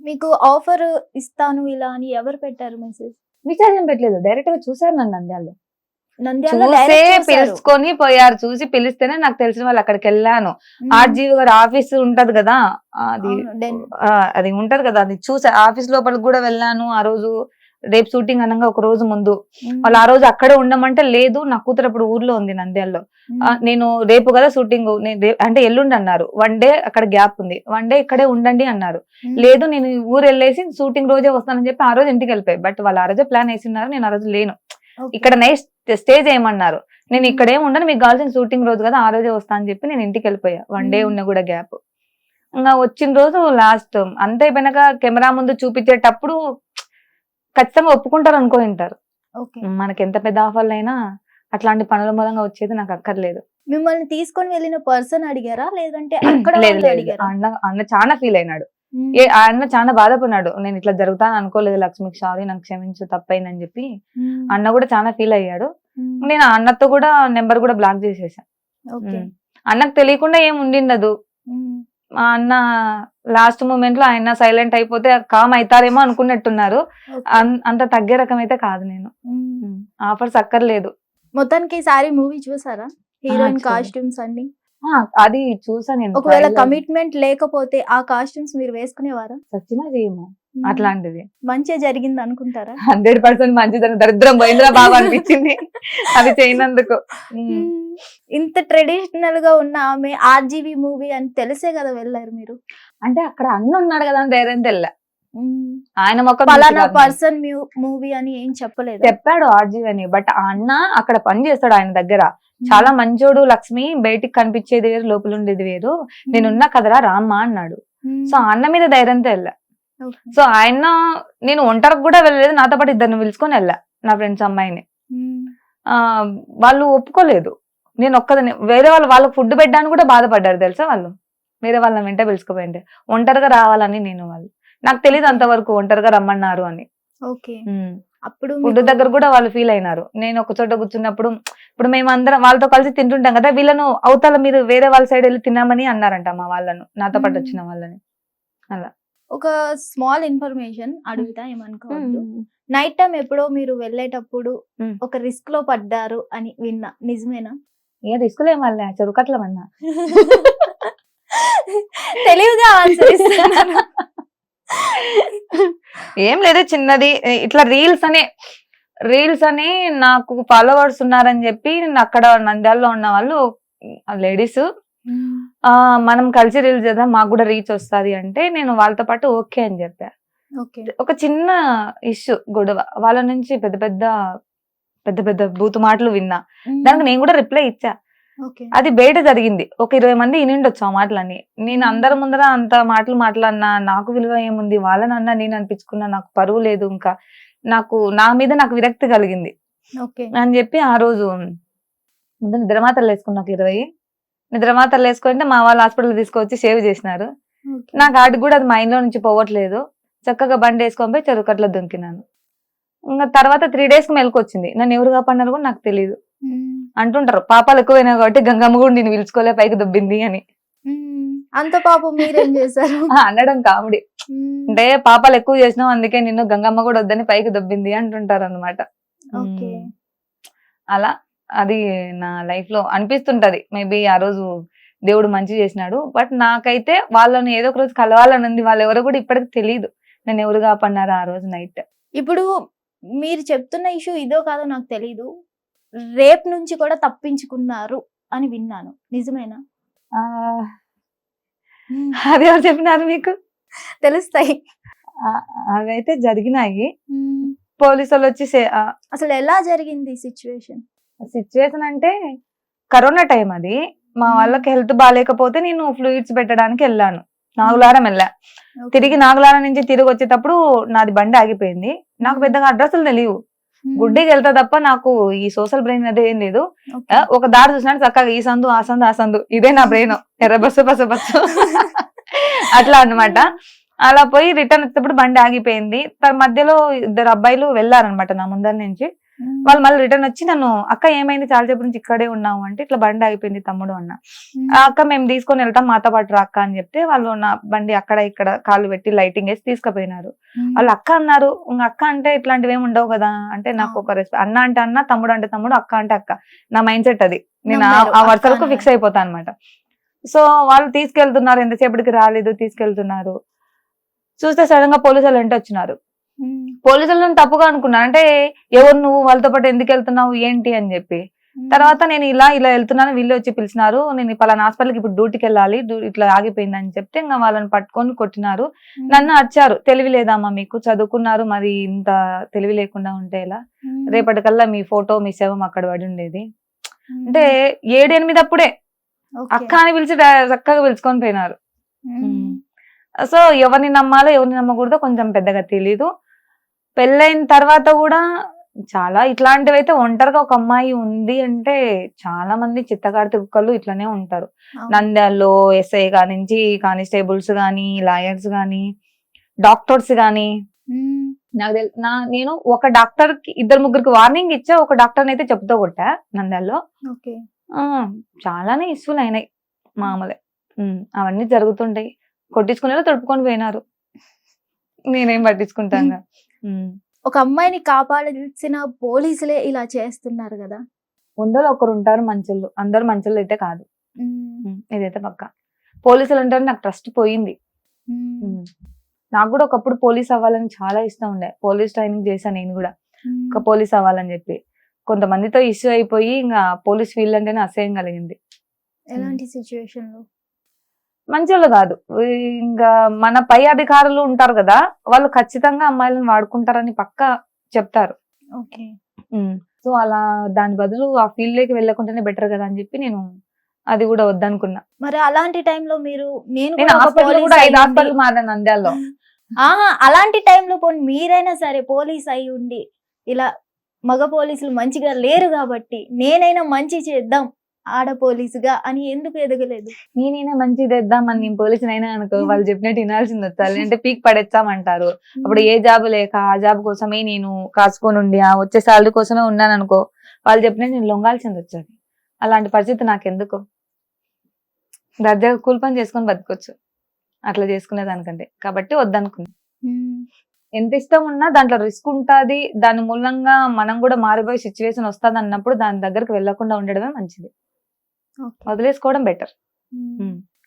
మీకు ఆఫర్ ఇస్తాను ఇలా అని ఎవరు పెట్టారు మెసేజ్ మెసేజ్ ఏం పెట్టలేదు. డైరెక్ట్గా చూసారు నన్ను నంద్యాలలో. నంద్యాల చూసే. పిలుచుకొని పోయారు. చూసి పిలిస్తేనే నాకు తెలిసిన వాళ్ళు అక్కడికి వెళ్ళాను. ఆర్జీవి గారు ఆఫీస్ ఉంటది కదా అది అది ఉంటది కదా అది చూసా ఆఫీస్ లోపలికి కూడా వెళ్ళాను. ఆ రోజు రేపు షూటింగ్ అనగా ఒక రోజు ముందు. వాళ్ళు ఆ రోజు అక్కడే ఉండమంటే లేదు నా కూతురు అప్పుడు ఊర్లో ఉంది నంద్యాలలో. నేను రేపు కదా షూటింగ్ అంటే ఎల్లుండి అన్నారు. వన్ డే అక్కడ గ్యాప్ ఉంది. వన్ డే ఇక్కడే ఉండండి అన్నారు. లేదు నేను ఊరు వెళ్ళేసి షూటింగ్ రోజే వస్తానని చెప్పి ఆ రోజు ఇంటికి వెళ్ళిపోయి. బట్ వాళ్ళు ఆ రోజే ప్లాన్ వేసిన్నారు నేను ఆ రోజు లేను. ఇక్కడ నైట్ స్టే చేయమన్నారు. నేను ఇక్కడ ఉండను మీకు కావాల్సిన షూటింగ్ రోజు కదా ఆ రోజే వస్తా అని చెప్పి నేను ఇంటికి వెళ్ళిపోయా. One day. ఉన్న కూడా గ్యాప్. ఇంకా వచ్చిన రోజు లాస్ట్ అంత అయిపోయినాక కెమెరా ముందు చూపించేటప్పుడు ఖచ్చితంగా ఒప్పుకుంటారు అనుకో ఉంటారు. మనకి ఎంత పెద్ద ఆఫర్లు అయినా అట్లాంటి పనుల మూలంగా వచ్చేది నాకు అక్కర్లేదు మిమ్మల్ని తీసుకొని వెళ్ళిన పర్సన్ అడిగారా లేదంటే అన్న చాలా ఫీల్ అయినాడు. ఏ ఆ అన్న చాలా బాధపడినాడు నేను ఇట్లా జరుగుతాను అనుకోలేదు లక్ష్మికి సారీ నాకు క్షమించు తప్పైందని చెప్పి. అన్న కూడా చాలా ఫీల్ అయ్యాడు. నేను అన్నతో కూడా నెంబర్ కూడా బ్లాక్ చేసేసా Okay. ఉమ్. అన్నకు తెలియకుండా ఏం ఉండిండదు. మా అన్న లాస్ట్ మూమెంట్లో ఆయన సైలెంట్ అయిపోతే కామ్ అవుతారేమో అనుకున్నట్టున్నారు అంత తగ్గే రకం అయితే కాదు నేను. ఆఫర్స్ అక్కర్లేదు మొత్తానికి ఈసారి మూవీ చూసారా హీరోయిన్ చూసాను. కాస్ట్యూమ్స్ అన్ని అది చూసా నేను ఒకవేళ. కమిట్మెంట్ లేకపోతే ఆ కాస్ట్యూమ్స్ మీరు వేసుకునేవారా చచ్చినా చేయము. అట్లాంటిది. మంచిగా జరిగింది అనుకుంటారా? హండ్రెడ్ పర్సెంట్ మంచిదని దరిద్రం పోయిందిరా బాగా అనిపించింది. అది చేయనందుకు. ఇంత ట్రెడిషనల్గా ఉన్న ఆమె ఆర్జీవి మూవీ అని తెలిసే కదా వెళ్ళారు మీరు? అంటే అక్కడ అన్న ఉన్నాడు కదా అని ధైర్యం తెల్ల. ఆయన పలానా పర్సన్ మూవీ అని ఏం చెప్పలేదు. చెప్పాడు ఆర్జీవి అని. బట్ ఆ అన్న అక్కడ పని చేస్తాడు ఆయన దగ్గర. చాలా మంచోడు లక్ష్మి బయటికి కనిపించేది వేరు లోపల ఉండేది వేరు. నేనున్నా కదరా రామ్మా అన్నాడు. సో ఆ అన్న మీద ధైర్యంతో వెళ్ళా సో ఆయన నేను ఒంటరికి కూడా వెళ్ళలేదు నాతో పాటు ఇద్దరిని పిలుచుకొని వెళ్ళా నా ఫ్రెండ్స్ అమ్మాయిని. ఆ వాళ్ళు ఒప్పుకోలేదు. నేను ఒక్కదని వేరే వాళ్ళు వాళ్ళకి ఫుడ్ పెట్టడానికి కూడా బాధపడ్డారు తెలుసా వాళ్ళు? వేరే వాళ్ళని వెంట పిలుచుకుపోయింటే. ఒంటరిగా రావాలని నేను వాళ్ళు. నాకు తెలియదు అంతవరకు ఒంటరిగా రమ్మన్నారు అని. Okay um. అప్పుడు ఫుడ్ దగ్గర కూడా వాళ్ళు ఫీల్ అయినారు. నేను ఒక చోట కూర్చున్నప్పుడు ఇప్పుడు మేము అందరం వాళ్ళతో కలిసి తింటుంటాం కదా వీళ్ళను అవతల మీరు వేరే వాళ్ళ సైడ్ వెళ్ళి తిన్నామని అన్నారంట మా వాళ్ళను. నాతో పాటు మ్మ్. వచ్చిన వాళ్ళని. ఒక స్మాల్ ఇన్ఫర్మేషన్ అడుగుతా ఏమనుకోవద్దు. నైట్ టైం ఎప్పుడో మీరు వెళ్ళేటప్పుడు. ఒక రిస్క్లో పడ్డారు అని విన్నా. నిజమేనా? ఏ రిస్కులు ఏం వాళ్ళ చెరుకట్లమన్నా తెలివిగా ఆన్సర్ ఇస్తున్నాను. ఏం లేదు చిన్నది. ఇట్లా రీల్స్ అనే రీల్స్ అని నాకు ఫాలోవర్స్ ఉన్నారని చెప్పి నేను అక్కడ నంద్యాలలో ఉన్న వాళ్ళు లేడీస్ మనం కలిసి రీల్స్ చేద్దాం మాకు కూడా రీచ్ వస్తది అంటే నేను వాళ్ళతో పాటు ఓకే అని చెప్పా. ఒక చిన్న ఇష్యూ గొడవ. వాళ్ళ నుంచి పెద్ద పెద్ద పెద్ద పెద్ద బూతు మాటలు విన్నా. దానికి నేను కూడా రిప్లై ఇచ్చా. అది బయట జరిగింది. ఒక ఇరవై మంది ఇనిండొచ్చు ఆ మాటలని నేను అందరి ముందర అంత మాటలు మాట్లాడినా నాకు విలువ ఏముంది వాళ్ళని అన్నా నేను అనిపించుకున్నా నాకు పరువు లేదు ఇంకా. నాకు నా మీద నాకు విరక్తి కలిగింది. అని చెప్పి ఆ రోజు ముందు నిద్రమాతలు వేసుకున్నా ఒక ఇరవై నిద్రమాతలు వేసుకుంటే మా వాళ్ళు హాస్పిటల్ తీసుకొచ్చి సేవ్ చేసినారు. నాకు ఆడికి కూడా అది మైండ్లో నుంచి పోవట్లేదు. చక్కగా బండి వేసుకొని పోయి చెరుకట్లో దుంకినాను ఇంకా తర్వాత త్రీ డేస్కి మెలకొచ్చింది నన్ను ఎవరు కాపాడినారు కూడా నాకు తెలియదు అంటుంటారు పాపాలు ఎక్కువైనా కాబట్టి గంగమ్మ కూడా నేను పిలుచుకోలే పైకి దుబ్బింది అని. అంత పాపం మీరేం చేశారు? అనడం కామెడీ. అంటే పాపాలు ఎక్కువ చేసినావు అందుకే నిన్ను గంగమ్మ కూడా వద్దని పైకి దుబ్బింది అంటుంటారు అనమాట ఓకే అలా. అది నా లైఫ్లో అనిపిస్తుంటది. మేబీ ఆ రోజు దేవుడు మంచి చేసినాడు. బట్ నాకైతే వాళ్ళని ఏదో ఒక రోజు కలవాలని ఉంది. వాళ్ళు ఎవరో కూడా ఇప్పటికి తెలియదు నేను ఎవరు కాపన్నారు ఆ రోజు నైట్ ఇప్పుడు మీరు చెప్తున్న ఇష్యూ ఇదో కాదో నాకు తెలీదు. రేప్ నుంచి కూడా తప్పించుకున్నారు అని విన్నాను. నిజమేనా? అది ఎవరు చెప్పినారు మీకు? తెలుస్తాయి. అవైతే జరిగినాయి. మ్మ్. పోలీసు వాళ్ళు వచ్చి అసలు ఎలా జరిగింది సిచ్యువేషన్ సిచ్యువేషన్ అంటే కరోనా టైం అది. మా వాళ్ళకి హెల్త్ బాగాలేకపోతే నేను ఫ్లూయిడ్స్ పెట్టడానికి వెళ్ళాను. నాగులారం వెళ్ళా. తిరిగి నాగులారం నుంచి తిరిగి వచ్చేటప్పుడు నాది బండి ఆగిపోయింది. నాకు పెద్దగా అడ్రస్లు తెలియవు. గుడ్డికి వెళ్తా తప్ప నాకు ఈ సోషల్ బ్రెయిన్ అదే ఏం లేదు. ఒక దారి చూసినట్టు చక్కగా ఈ సందు ఆ సందు ఆ సందు. ఇదే నా బ్రెయిన్ ఎర్ర బస్సు బస్సు బస్సు. అట్లా అన్నమాట. అలా పోయి రిటర్న్ వచ్చేటప్పుడు బండి ఆగిపోయింది. తన మధ్యలో ఇద్దరు అబ్బాయిలు వెళ్ళారనమాట నా ముందర నుంచి. వాళ్ళు మళ్ళీ రిటర్న్ వచ్చి నన్ను అక్క ఏమైంది? చాలా సేపు నుంచి ఇక్కడే ఉన్నావు అంటే ఇట్లా బండి ఆగిపోయింది తమ్ముడు అన్న. అక్క మేము తీసుకొని వెళ్తాం మాతో పాటు రా అక్క అని చెప్తే వాళ్ళు నా బండి అక్కడ ఇక్కడ కాళ్ళు పెట్టి లైటింగ్ వేసి తీసుకుపోయినారు. వాళ్ళు అక్క అన్నారు అక్క అంటే ఇట్లాంటివి ఏమి ఉండవు కదా అంటే నాకు. ఒక రెస్పెక్ట్ అన్న అంటే అన్న తమ్ముడు అంటే తమ్ముడు అక్క అంటే అక్క. నా మైండ్ సెట్ అది. నేను ఆ- వరుసలకు అన్నారు. ఫిక్స్ అయిపోతా అనమాట సో వాళ్ళు తీసుకెళ్తున్నారు ఎంతసేపటికి రాలేదు తీసుకెళ్తున్నారు. చూస్తే సడన్గా పోలీసులు వెంట వచ్చినారు. ఉమ్. పోలీసులు నన్ను తప్పుగా అనుకున్నారు అంటే ఎవరు నువ్వు వాళ్ళతో పాటు ఎందుకు వెళ్తున్నావు ఏంటి అని చెప్పి. తర్వాత నేను ఇలా ఇలా వెళ్తున్నాను వీళ్ళు వచ్చి పిలిచినారు నేను పలానా హాస్పిటల్కి ఇప్పుడు డ్యూటీకి వెళ్ళాలి ఇట్లా ఆగిపోయింది అని చెప్తే ఇంకా వాళ్ళని పట్టుకొని కొట్టినారు. నన్ను అరిచారు తెలివి లేదమ్మా మీకు చదువుకున్నారు మరి ఇంత తెలివి లేకుండా ఉంటే ఉమ్. రేపటికల్లా మీ ఫోటో మీ శవం అక్కడ పడి ఉండేది. అంటే ఏడు ఎనిమిది అప్పుడే. అక్క అని పిలిచి చక్కగా పిలుచుకొని పోయినారు. సో ఎవరిని నమ్మాలో ఎవరిని నమ్మకూడదో కొంచెం పెద్దగా తెలీదు పెళ్ళైన తర్వాత కూడా చాలా ఇట్లాంటివి అయితే ఒంటరిగా ఒక అమ్మాయి ఉంది అంటే చాలా మంది చిత్తకార్తి కుక్కలు ఇట్లానే ఉంటారు. నంద్యాలలో ఎస్ఐ కానించి కానిస్టేబుల్స్ గాని లాయర్స్ గాని డాక్టర్స్ గాని. ఉమ్. నాకు తెల్ నా నేను ఒక డాక్టర్కి ఇద్దరు ముగ్గురికి వార్నింగ్ ఇచ్చా ఒక డాక్టర్ అయితే చెప్తూ కొట్టా నంద్యాలలో. చాలానే ఇష్యూలు అయినాయి మామూలే. అవన్నీ జరుగుతుంటాయి. కొట్టించుకునేలా తడుపుకొని పోయినారు. నేనేం పట్టించుకుంటాను ఒక అమ్మాయిని కాపాడాల్సిన పోలీసులే ఇలా చేస్తున్నారు కదా. వందలో ఒకరు ఉంటారు మంచోళ్ళు అందరు మంచోళ్ళు అయితే కాదు. ఇదైతే పక్క. పోలీసులు అంటారు నాకు ట్రస్ట్ పోయింది. నాకు కూడా ఒకప్పుడు పోలీస్ అవ్వాలని చాలా ఇష్టం ఉండే. పోలీస్ ట్రైనింగ్ చేశాను నేను కూడా. ఒక పోలీస్ అవ్వాలని చెప్పి. కొంతమందితో ఇష్యూ అయిపోయి ఇంకా పోలీస్ ఫీల్డ్ అంటేనే అసహ్యం కలిగింది. ఎలాంటి సిచ్యువేషన్లో మంచోళ్ళు కాదు. ఇంకా మన పై అధికారులు ఉంటారు కదా వాళ్ళు ఖచ్చితంగా అమ్మాయిలను వాడుకుంటారని పక్క చెప్తారు. ఓకే. సో అలా దాని బదులు ఆ ఫీల్డ్లోకి వెళ్ళకుండానే బెటర్ కదా అని చెప్పి నేను అది కూడా వద్దనుకున్నా. మరి అలాంటి టైంలో మీరు నేను కూడా ఐదు హాస్పిటల్ నంద్యాలలో. అలాంటి టైంలో పోనీ మీరైనా సరే పోలీస్ అయి ఉండి ఇలా మగ పోలీసులు మంచిగా లేరు కాబట్టి నేనైనా మంచి చేద్దాం. ఆడ పోలీసుగా అని ఎందుకు ఎదగలేదు? నేనైనా మంచిది తెద్దామని నేను పోలీసులు అయినా అనుకో వాళ్ళు చెప్పినట్టు వినాల్సింది వచ్చాలి అంటే పీక్ పడేస్తామంటారు. అప్పుడు ఏ జాబ్ లేక ఆ జాబ్ కోసమే నేను కాసుకొని ఉండి ఆ వచ్చే సాలరీ కోసమే ఉన్నాను అనుకో వాళ్ళు చెప్పినట్టు నేను లొంగాల్సింది వచ్చేది. అలాంటి పరిస్థితి నాకు ఎందుకు దర్జాగా కూలి పని చేసుకొని బతకొచ్చు. అట్లా చేసుకునే దానికంటే. కాబట్టి వద్దనుకున్నా. ఉమ్. ఎంత ఇష్టం ఉన్నా దాంట్లో రిస్క్ ఉంటది. దాని మూలంగా మనం కూడా మారిపోయే సిచ్యువేషన్ వస్తుంది అన్నప్పుడు దాని దగ్గరికి వెళ్ళకుండా ఉండడమే మంచిది. వదిలేసుకోవడం బెటర్.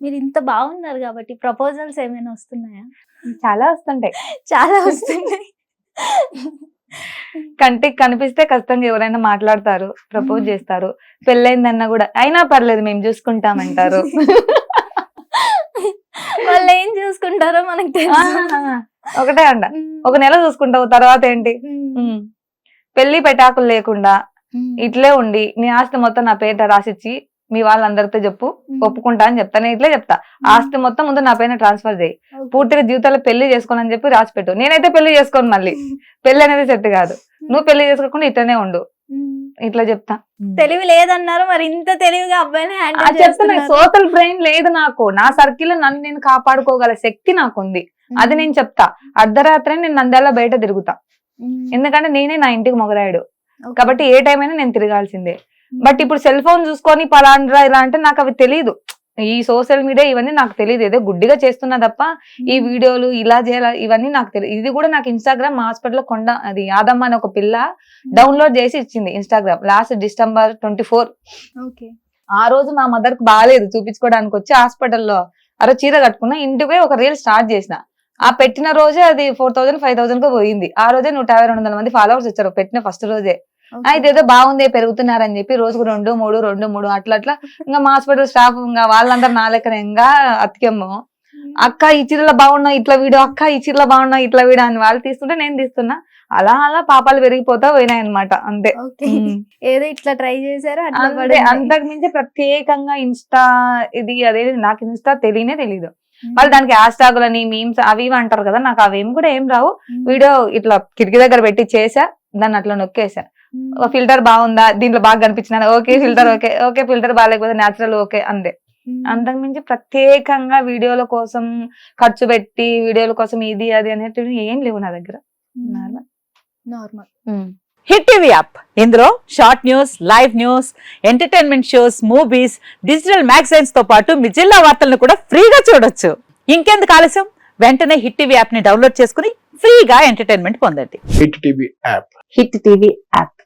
మీరు ఇంత బాగున్నారు కాబట్టి ప్రపోజల్స్ ఏమైనా వస్తున్నాయా? చాలా వస్తుంటాయి. చాలా వస్తున్నాయి. కంటికి కనిపిస్తే ఖచ్చితంగా ఎవరైనా మాట్లాడతారు ప్రపోజ్. చేస్తారు. పెళ్ళైందన్నా కూడా అయినా పర్లేదు మేము చూసుకుంటామంటారు. వాళ్ళు ఏం చూసుకుంటారో మనకు తెలుసు. ఒకటే అండ ఉమ్. ఒక నెల చూసుకుంటావు తర్వాత ఏంటి. పెళ్ళి పెటాకులు లేకుండా. ఇట్లే ఉండి నీ ఆస్తి మొత్తం నా పేట రాసిచ్చి మీ వాళ్ళందరితో చెప్పు. ఒప్పుకుంటా అని చెప్తా. నేను ఇట్లే చెప్తా. ఆస్తి మొత్తం ముందు నా పైన ట్రాన్స్ఫర్ చేయి. పూర్తిగా జీవితాల్లో పెళ్ళి చేసుకోనని చెప్పి రాసి పెట్టు నేనైతే పెళ్ళి చేసుకోను మళ్ళీ. పెళ్ళి అనేది సెట్ కాదు. నువ్వు పెళ్ళి చేసుకోకుండా ఇట్లనే ఉండు. ఇట్లా చెప్తా. తెలివి లేదన్నారు మరి ఇంత తెలివిగా అబ్బాయిని ఆ హ్యాండిల్ చెప్తున్నా సోషల్ బ్రెయిన్ లేదు నాకు. నా సర్కిల్ నన్ను నేను కాపాడుకోగల శక్తి నాకుంది. అది నేను చెప్తా. అర్ధరాత్రి నేను నంద్యాల బయట తిరుగుతా. ఎందుకంటే నేనే నా ఇంటికి మొగరాయుడు. కాబట్టి ఏ టైం అయినా నేను తిరగాల్సిందే. బట్ ఇప్పుడు సెల్ ఫోన్ చూసుకొని పలాండ్రా ఇలా అంటే నాకు అవి తెలియదు ఈ సోషల్ మీడియా ఇవన్నీ నాకు తెలియదు ఏదో గుడ్డిగా చేస్తున్నా తప్ప ఈ వీడియోలు ఇలా చేయాలి ఇవన్నీ నాకు తెలియదు ఇది కూడా నాకు ఇన్స్టాగ్రామ్ హాస్పిటల్ కొండ అది యాదమ్మ అని ఒక పిల్ల డౌన్లోడ్ చేసి ఇచ్చింది Instagram last December twenty four. Okay. ఆ రోజు మా మదర్కి బాగాలేదు చూపించుకోవడానికి వచ్చి హాస్పిటల్లో అరే చీర కట్టుకున్నా ఇంటికి ఒక రీల్ స్టార్ట్ చేసిన. ఆ పెట్టిన రోజే అది ఫోర్ థౌసండ్ ఫైవ్ థౌసండ్కు పోయింది. ఆ రోజే నూట యాభై రెండు వందల మంది ఫాలోవర్స్ వచ్చారు. పెట్టిన ఫస్ట్ రోజే. ఇదేదో బాగుంది పెరుగుతున్నారని చెప్పి రోజుకు రెండు మూడు రెండు మూడు అట్లా అట్లా ఇంకా మా హాస్పిటల్ స్టాఫ్ ఇంకా వాళ్ళందరూ నా లెక్కన ఇంకా అతికేమో అక్క ఈ చీరలో బాగున్నావు ఇట్లా వీడియో అక్క ఈ చీరలో బాగున్నావు ఇట్లా వీడియో అని వాళ్ళు తీస్తుంటే నేను తీస్తున్నా అలా అలా పాపాలు పెరిగిపోతా పోయినాయి అనమాట అంతే. ఏదో ఇట్లా ట్రై చేశారు. అంతకు మించి ప్రత్యేకంగా ఇన్స్టా ఇది అదేది నాకు ఇన్స్టా తెలియనే తెలీదు. వాళ్ళు దానికి హ్యాష్ మీమ్స్ అవి ఇవి అంటారు కదా నాకు అవేం కూడా ఏం రావు. వీడియో ఇట్లా కిటికీ దగ్గర పెట్టి చేసా దాన్ని అట్లా నొక్కేసా. ఫిల్టర్ బాగుందా? దీంట్లో బాగా కనిపించిన okay filter okay. Okay filter బాగాలేకపోతే నేచురల్ ఓకే అంతే ఉమ్. అంతకు మించి ప్రత్యేకంగా వీడియోల కోసం ఖర్చు పెట్టి వీడియోల కోసం ఇది అది అనేటివి ఏం లేవు నా దగ్గర. నార్మల్. Hit TV app. ఇందులో short news live news entertainment shows movies digital మ్యాగజైన్స్తో పాటు మీ జిల్లా వార్తలను కూడా ఫ్రీగా చూడొచ్చు. ఇంకెందుకు ఆలస్యం? వెంటనే హిట్ టీవీ యాప్ని డౌన్లోడ్ చేసుకుని ఫ్రీగా ఎంటర్టైన్మెంట్ పొందండి. Hit TV app. Hit TV app.